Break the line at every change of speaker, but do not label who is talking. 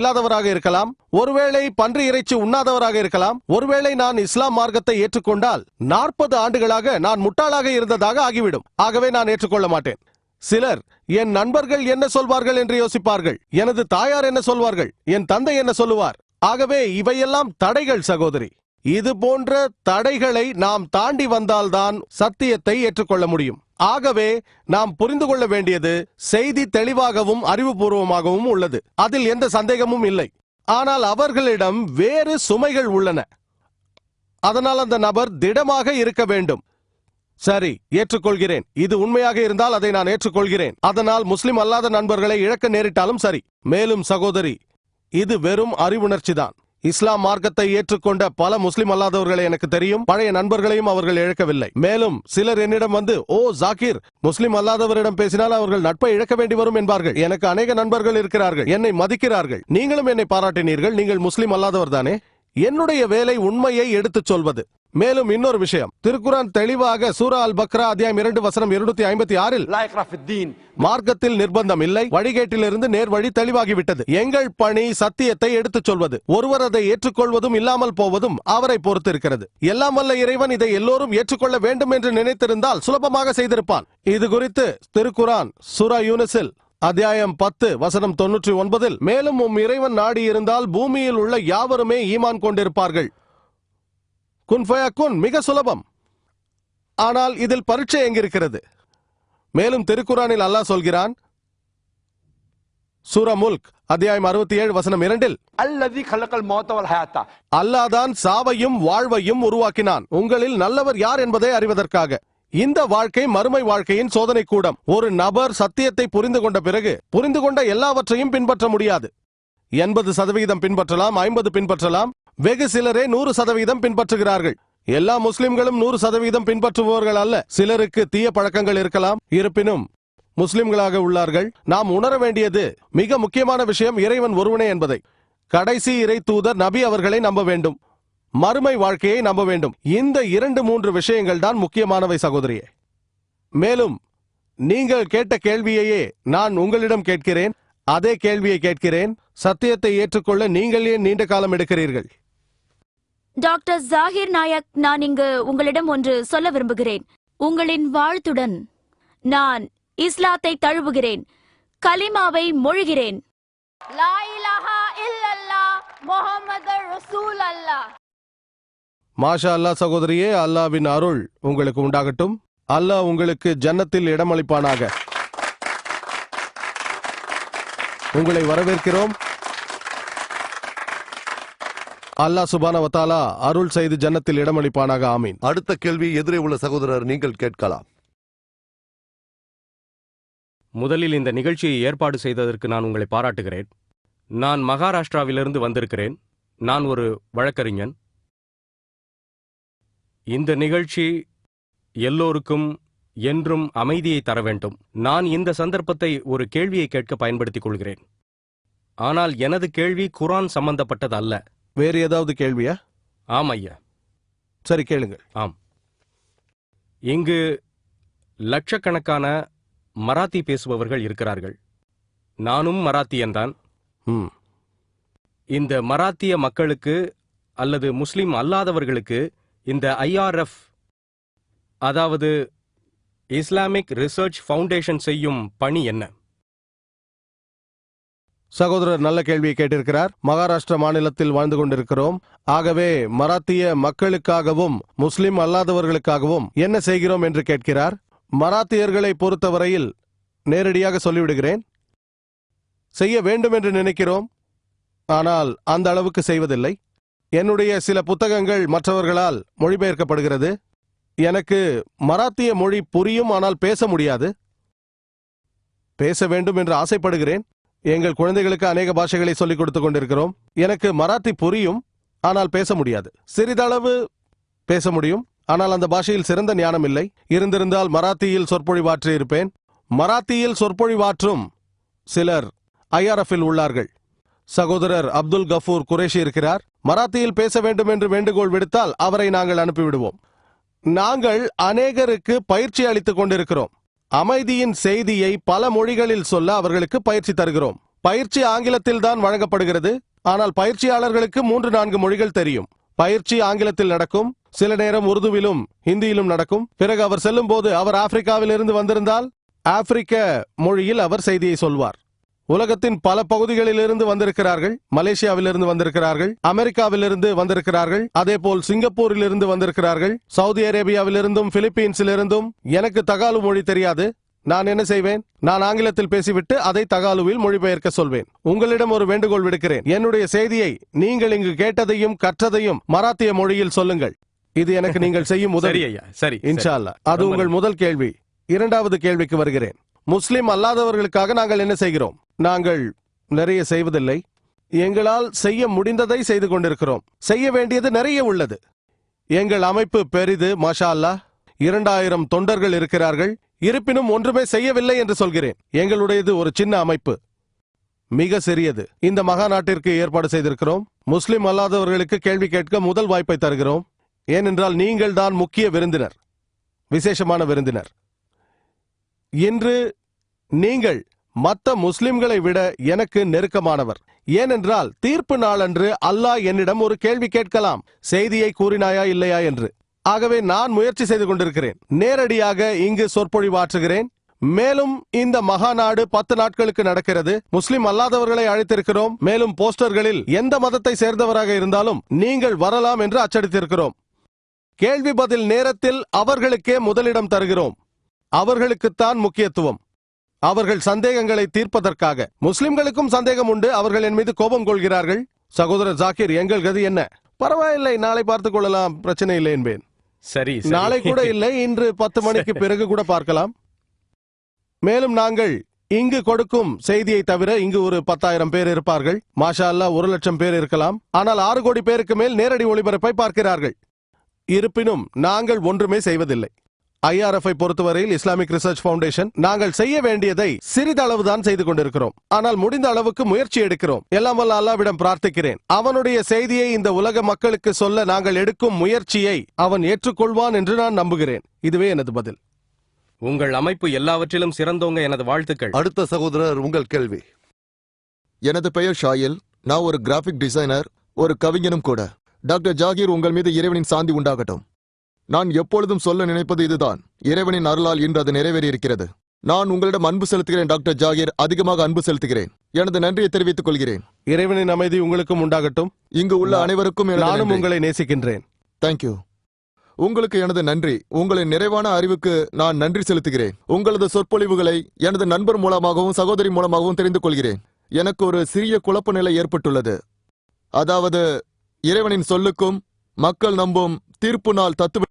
இல்லாதவராக இருக்கலாம். ஒருவேளை பன்றி இறைச்சி உண்ணாதவராக இருக்கலாம். ஒருவேளை நான் இஸ்லாம் மார்க்கத்தை ஏற்றுக்கொண்டால் நாற்பது ஆண்டுகளாக நான் முட்டாளாக இருந்ததாக ஆகிவிடும். ஆகவே நான் ஏற்றுக்கொள்ள மாட்டேன். சிலர் என் நண்பர்கள் என்ன சொல்வார்கள் என்று யோசிப்பார்கள். எனது தாயார் என்ன சொல்வார்கள். என் தந்தை என்ன சொல்லுவார். ஆகவே இவையெல்லாம் தடைகள் சகோதரி. இது போன்ற தடைகளை நாம் தாண்டி வந்தால்தான் சத்தியத்தை ஏற்றுக்கொள்ள முடியும். ஆகவே நாம் புரிந்து கொள்ள வேண்டியது செய்தி தெளிவாகவும் அறிவுபூர்வமாகவும் உள்ளது. அதில் எந்த சந்தேகமும் இல்லை. ஆனால் அவர்களிடம் வேறு சுமைகள் உள்ளன. அதனால் அந்த நபர் திடமாக இருக்க வேண்டும். சரி ஏற்றுக்கொள்கிறேன். இது உண்மையாக இருந்தால் அதை நான் ஏற்றுக்கொள்கிறேன். அதனால் முஸ்லிம் அல்லாத நண்பர்களை இழக்க நேரிட்டாலும் சரி. மேலும் சகோதரி இது வெறும் அறிவுணர்ச்சிதான். இஸ்லாம் மார்க்கத்தை ஏற்றுக்கொண்ட பல முஸ்லிம் அல்லாதவர்களை எனக்கு தெரியும். பழைய நண்பர்களையும் அவர்கள் இழக்கவில்லை. மேலும் சிலர் என்னிடம் வந்து ஓ ஜாகிர் முஸ்லிம் அல்லாதவரிடம் பேசினால் அவர்கள் நட்பை இழக்க வேண்டி வரும் என்பார்கள். எனக்கு அநேக நண்பர்கள் இருக்கிறார்கள். என்னை மதிக்கிறார்கள். நீங்களும் என்னை பாராட்டினீர்கள். நீங்கள் முஸ்லிம் அல்லாதவர் தானே? என்னுடைய வேலை உண்மையை எடுத்துச் சொல்வது. மேலும் இன்னொரு விஷயம். திருக்குரான் தெளிவாக சூரா அல் பக்ரா அத்தியாயம் இரண்டு வசனம் இருநூத்தி ஐம்பத்தி ஆறில் மார்க்கத்தில் நிர்பந்தம் இல்லை வழிகேட்டிலிருந்து நேர் வழி தெளிவாகிவிட்டது. எங்கள் பணி சத்தியத்தை எடுத்துச் சொல்வது ஒருவர் அதை ஏற்றுக்கொள்வதும் இல்லாமல் போவதும் அவரை பொறுத்து இருக்கிறது எல்லாம் வல்ல இறைவன் இதை எல்லோரும் ஏற்றுக்கொள்ள வேண்டும் என்று நினைத்திருந்தால் சுலபமாக செய்திருப்பான். இது குறித்து திருக்குரான் சுரா யூனிஸில் அத்தியாயம் பத்து வசனம் தொன்னூற்றி ஒன்பதில் மேலும் உம் இறைவன் நாடியிருந்தால் பூமியில் உள்ள யாவருமே ஈமான் கொண்டிருப்பார்கள். குன் ஃபயா குன் மிக சுலபம் ஆனால் இதில் பரீட்சை எங்கிருக்கிறது மேலும் திருக்குறானில் அல்லாஹ் சொல்கிறான் சூரமுல்க் அத்தியாயம் அறுபத்தி ஏழு வசனம் இரண்டில்
அல்லது கலக்கல் மோத்தவல் ஹயாத்தா
அல்லாதான் சாவையும் வாழ்வையும் உருவாக்கினான் உங்களில் நல்லவர் யார் என்பதை அறிவதற்காக இந்த வாழ்க்கை மறுமை வாழ்க்கையின் சோதனை கூடம் ஒரு நபர் சத்தியத்தை புரிந்து கொண்ட பிறகு புரிந்து கொண்ட எல்லாவற்றையும் பின்பற்ற முடியாது எண்பது சதவீதம் பின்பற்றலாம் ஐம்பது பின்பற்றலாம் வெகு சிலரே நூறு சதவீதம் பின்பற்றுகிறார்கள். எல்லா முஸ்லிம்களும் நூறு சதவீதம் பின்பற்றுபவர்கள் அல்ல. சிலருக்கு தீய பழக்கங்கள் இருக்கலாம். இருப்பினும் முஸ்லிம்களாக உள்ளார்கள். நாம் உணர வேண்டியது மிக முக்கியமான விஷயம் இறைவன் ஒருவனே என்பதை. கடைசி இறை தூதர் நபி அவர்களை நம்ப வேண்டும். மறுமை வாழ்க்கையை நம்ப வேண்டும். இந்த இரண்டு மூன்று விஷயங்கள் தான் முக்கியமானவை சகோதரியே. மேலும் நீங்கள் கேட்ட கேள்வியையே நான் உங்களிடம் கேட்கிறேன். அதே கேள்வியை கேட்கிறேன். சத்தியத்தை ஏற்றுக்கொள்ள நீங்கள் ஏன் நீண்ட காலம் எடுக்கிறீர்கள்?
டாக்டர் ஜாகிர் நாயக் நான் இங்கு உங்களிடம் ஒன்று சொல்ல விரும்புகிறேன். உங்களின் வாழ்த்துடன் நான் இஸ்லாத்தை தழுவுகிறேன். கலிமாவை மொழிகிறேன்.
மாஷா அல்லாஹ் சகோதரியே அல்லாவின் அருள் உங்களுக்கு உண்டாகட்டும். அல்லாஹ் உங்களுக்கு ஜன்னத்தில் இடமளிப்பானாக. உங்களை வரவேற்கிறோம். அல்லாஹ் சுபான வத்தாலா அருள் செய்து ஜன்னத்தில் இடமளிப்பானாக ஆமீன்.
அடுத்த கேள்வி எதிரே உள்ள சகோதரர் நீங்கள் கேட்கலாம்.
முதலில் இந்த நிகழ்ச்சியை ஏற்பாடு செய்ததற்கு நான் உங்களை பாராட்டுகிறேன். நான் மகாராஷ்டிராவிலிருந்து வந்திருக்கிறேன். நான் ஒரு வழக்கறிஞன். இந்த நிகழ்ச்சி எல்லோருக்கும் என்றும் அமைதியை தர வேண்டும். நான் இந்த சந்தர்ப்பத்தை ஒரு கேள்வியை கேட்க பயன்படுத்திக் கொள்கிறேன். ஆனால் எனது கேள்வி குரான் சம்பந்தப்பட்டது அல்ல
வேறு ஏதாவது கேள்வியா?
ஆம் ஐயா.
சரி கேளுங்கள்.
இங்கு லட்சக்கணக்கான மராத்தி பேசுபவர்கள் இருக்கிறார்கள். நானும் மராத்தியன்தான்
ம்.
இந்த மராத்திய மக்களுக்கு அல்லது முஸ்லிம் அல்லாதவர்களுக்கு இந்த ஐஆர்எஃப் அதாவது இஸ்லாமிக் ரிசர்ச் ஃபவுண்டேஷன் செய்யும் பணி என்ன?
சகோதரர் நல்ல கேள்வியை கேட்டிருக்கிறார். மகாராஷ்டிர மாநிலத்தில் வாழ்ந்து கொண்டிருக்கிறோம். ஆகவே மராத்திய மக்களுக்காகவும் முஸ்லிம் அல்லாதவர்களுக்காகவும் என்ன செய்கிறோம் என்று கேட்கிறார். மராத்தியர்களை பொறுத்தவரையில் நேரடியாக சொல்லிவிடுகிறேன். செய்ய வேண்டும் என்று நினைக்கிறோம். ஆனால் அந்த அளவுக்கு செய்வதில்லை. என்னுடைய சில புத்தகங்கள் மற்றவர்களால் மொழிபெயர்க்கப்படுகிறது. எனக்கு மராத்திய மொழி புரியும் ஆனால் பேச முடியாது. பேச வேண்டும் என்று ஆசைப்படுகிறேன். எங்கள் குழந்தைகளுக்கு அநேக பாஷைகளை சொல்லிக் கொடுத்து கொண்டிருக்கிறோம். எனக்கு மராத்தி புரியும் ஆனால் பேச முடியாது. சிறிதளவு பேச முடியும் ஆனால் அந்த பாஷையில் சிறந்த ஞானம் இல்லை இருந்திருந்தால் மராத்தியில் சொற்பொழிவாற்றி இருப்பேன். மராத்தியில் சொற்பொழிவாற்றும் சிலர் ஐஆர்எஃபில் உள்ளார்கள். சகோதரர் அப்துல் கஃபூர் குரேஷி இருக்கிறார். மராத்தியில் பேச வேண்டும் என்று வேண்டுகோள் விடுத்தால் அவரை நாங்கள் அனுப்பிவிடுவோம். நாங்கள் அநேகருக்கு பயிற்சி அளித்துக் கொண்டிருக்கிறோம். அமைதியின் செய்தியை பல மொழிகளில் சொல்ல அவர்களுக்கு பயிற்சி தருகிறோம். பயிற்சி ஆங்கிலத்தில் தான் வழங்கப்படுகிறது. ஆனால் பயிற்சியாளர்களுக்கு மூன்று நான்கு மொழிகள் தெரியும். பயிற்சி ஆங்கிலத்தில் நடக்கும். சில நேரம் உருதுவிலும் ஹிந்தியிலும் நடக்கும். பிறகு அவர் செல்லும் போது அவர் ஆப்பிரிக்காவில் இருந்து வந்திருந்தால் ஆப்பிரிக்க மொழியில் அவர் செய்தியை சொல்வார். உலகத்தின் பல பகுதிகளிலிருந்து வந்திருக்கிறார்கள் மலேசியாவிலிருந்து வந்திருக்கிறார்கள் அமெரிக்காவிலிருந்து வந்திருக்கிறார்கள் அதேபோல் சிங்கப்பூரிலிருந்து வந்திருக்கிறார்கள் சவுதி அரேபியாவிலிருந்தும் பிலிப்பீன்ஸிலிருந்தும். எனக்கு தகாலு மொழி தெரியாது. நான் என்ன செய்வேன்? நான் ஆங்கிலத்தில் பேசிவிட்டு அதை தகாலுவில் மொழிபெயர்க்க சொல்வேன். உங்களிடம் ஒரு வேண்டுகோள் விடுக்கிறேன். என்னுடைய செய்தியை நீங்கள் இங்கு கேட்டதையும் கற்றதையும் மராத்திய மொழியில் சொல்லுங்கள். இது எனக்கு நீங்கள் செய்யும்
ஐயா சரி
இன்ஷா
சரி.
அல்லாஹ் அது உங்கள் முதல் கேள்வி. இரண்டாவது கேள்விக்கு வருகிறேன். முஸ்லிம் அல்லாதவர்களுக்காக நாங்கள் என்ன செய்கிறோம்? நாங்கள் நிறைய செய்வதில்லை. எங்களால் செய்ய முடிந்ததை செய்து கொண்டிருக்கிறோம். செய்ய வேண்டியது நிறைய உள்ளது. எங்கள் அமைப்பு பெரிது மாஷா அல்லா இரண்டாயிரம் தொண்டர்கள் இருக்கிறார்கள். இருப்பினும் ஒன்றுமே செய்யவில்லை என்று சொல்கிறேன். எங்களுடையது ஒரு சின்ன அமைப்பு. மிக சிறியது. இந்த மகாநாட்டிற்கு ஏற்பாடு செய்திருக்கிறோம். முஸ்லிம் அல்லாதவர்களுக்கு கேள்வி கேட்க முதல் வாய்ப்பை தருகிறோம். ஏனென்றால் நீங்கள் தான் முக்கிய விருந்தினர். விசேஷமான விருந்தினர். இன்று நீங்கள் மற்ற முஸ்லிம்களை விட எனக்கு நெருக்கமானவர். ஏனென்றால் தீர்ப்பு நாளன்று அல்லாஹ் என்னிடம் ஒரு கேள்வி கேட்கலாம். செய்தியை கூறினாயா இல்லையா என்று. ஆகவே நான் முயற்சி செய்து கொண்டிருக்கிறேன். நேரடியாக இங்கு சொற்பொழிவாற்றுகிறேன் மேலும் இந்த மகாநாடு பத்து நாட்களுக்கு நடக்கிறது. முஸ்லிம் அல்லாதவர்களை அழைத்திருக்கிறோம். மேலும் போஸ்டர்களில் எந்த மதத்தை சேர்ந்தவராக இருந்தாலும் நீங்கள் வரலாம் என்று அச்சடித்திருக்கிறோம். கேள்வி பதில் நேரத்தில் அவர்களுக்கே முதலிடம் தருகிறோம். அவர்களுக்குத்தான் முக்கியத்துவம். அவர்கள் சந்தேகங்களை தீர்ப்பதற்காக. முஸ்லிம்களுக்கும் சந்தேகம் உண்டு. அவர்கள் என் மீது கோபம் கொள்கிறார்கள். சகோதரர் ஜாக்கிர் எங்கள் கதி என்ன? பரவாயில்லை நாளை பார்த்துக் கொள்ளலாம். பிரச்சனை இல்லை என்பேன்.
சரி.
நாளை கூட இல்லை. இன்று பத்து மணிக்கு பிறகு கூட பார்க்கலாம். மேலும் நாங்கள் இங்கு கொடுக்கும் செய்தியை தவிர இங்கு ஒரு பத்தாயிரம் பேர் இருப்பார்கள். மாஷா அல்லாஹ் ஒரு லட்சம் பேர் இருக்கலாம். ஆனால் ஆறு கோடி பேருக்கு மேல் நேரடி ஒளிபரப்பை பார்க்கிறார்கள். இருப்பினும் நாங்கள் ஒன்றுமே செய்வதில்லை. ஐஆர்எஃப் பொறுத்தவரையில் இஸ்லாமிக் ரிசர்ச் ஃபவுண்டேஷன் நாங்கள் செய்ய வேண்டியதை சிறிதளவுதான் செய்து கொண்டிருக்கிறோம். ஆனால் முடிந்த அளவுக்கு முயற்சி எடுக்கிறோம். எல்லாம் வல்ல அல்லாவிடம் பிரார்த்திக்கிறேன். அவனுடைய செய்தியை இந்த உலக மக்களுக்கு சொல்ல நாங்கள் எடுக்கும் முயற்சியை அவன் ஏற்றுக்கொள்வான் என்று நான் நம்புகிறேன். இதுவே எனது பதில்.
உங்கள் அமைப்பு எல்லாவற்றிலும் சிறந்தோங்க எனது வாழ்த்துக்கள்.
அடுத்த சகோதரர் உங்கள் கேள்வி.
எனது பெயர் ஷாயில். நான் ஒரு கிராஃபிக் டிசைனர் ஒரு கவிஞனும் கூட. டாக்டர் ஜாகீர் உங்கள் மீது இறைவனின் சாந்தி உண்டாகட்டும். நான் எப்பொழுதும் சொல்ல நினைப்பது இதுதான். இறைவனின் அருளால் இன்று அது நிறைவேறியிருக்கிறது. நான் உங்களிடம் அன்பு செலுத்துகிறேன் டாக்டர் ஜாகீர். அதிகமாக அன்பு செலுத்துகிறேன். எனது நன்றியை தெரிவித்துக் கொள்கிறேன்.
இறைவனின் அமைதி உங்களுக்கும் உண்டாகட்டும்.
இங்கு உள்ள அனைவருக்கும்
நானும். உங்களை நேசிக்கின்றேன்.
தேங்க்யூ உங்களுக்கு எனது நன்றி. உங்களின் நிறைவான அறிவுக்கு நான் நன்றி செலுத்துகிறேன். உங்களது சொற்பொழிவுகளை எனது நண்பர் மூலமாகவும் சகோதரி மூலமாகவும் தெரிந்து கொள்கிறேன். எனக்கு ஒரு சிறிய குழப்ப நிலை ஏற்பட்டுள்ளது. அதாவது இறைவனின் சொல்லுக்கும் மக்கள் நம்பும் தீர்ப்பு நாள் தத்துவ